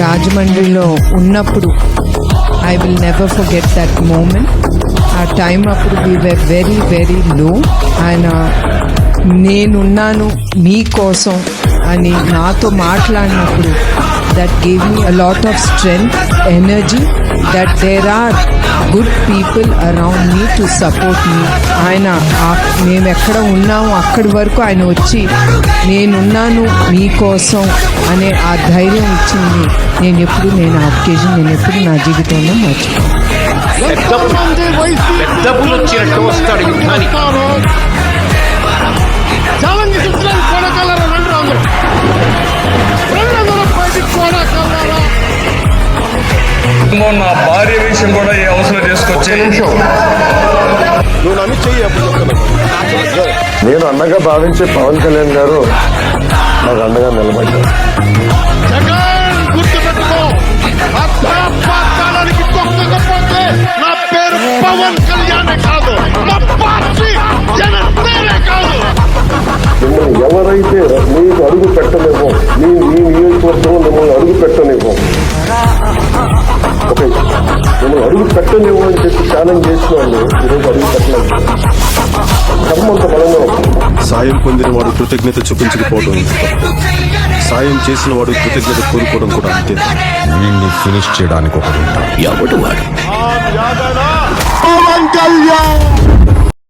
రాజమండ్రిలో ఉన్నప్పుడు I will never forget that moment ఆ టైం అప్పుడు we were very very low ఆయన నేనున్నాను మీకోసం అని నాతో మాట్లాడినప్పుడు that gave me a lot of strength energy that there are good people around me to support me ఆయన మేము ఎక్కడ ఉన్నామో అక్కడి వరకు ఆయన వచ్చి నేనున్నాను మీకోసం అనే ఆ ధైర్యం ఇచ్చింది. నేను ఎప్పుడు నేను ఆ ఒకేజన్ నేను ఎప్పుడు నా జీవితంలో మర్చిపోయాను ఇంకో నా భార్య విషయం కూడా ఈ అవసరం చేసుకొచ్చి చెప్తాను. నేను అన్నగా భావించే పవన్ కళ్యాణ్ గారు నాకు అండగా నిలబడ్డారు. జగన్ గుర్తుపెట్టుకో. అర్థపాతానికి తొక్కకపోతే నా పేరు పవన్ కళ్యాణ్ కాదు. నా పార్టీ జనసేనే కాదు. మిమ్మల్ని ఎవరైతే మీకు అడుగు పెట్టలేమో మీ మీ నియోజకవర్గంలో మిమ్మల్ని అడుగు పెట్టలేమో పెట్టలేమో అని చెప్పి ఛాలెంజ్ చేసిన వాళ్ళు ఈరోజు అడుగు కర్మంత బలంగా సాయం పొందిన వాడు కృతజ్ఞత చూపించకపోవడం సాయం చేసిన వాడు కృతజ్ఞత కోరుకోవడం కూడా అంతే. వీళ్ళని ఫినిష్ చేయడానికి ఒకడు ఉంటాడు. ఎవడు వాడు? పవన్ కళ్యాణ్!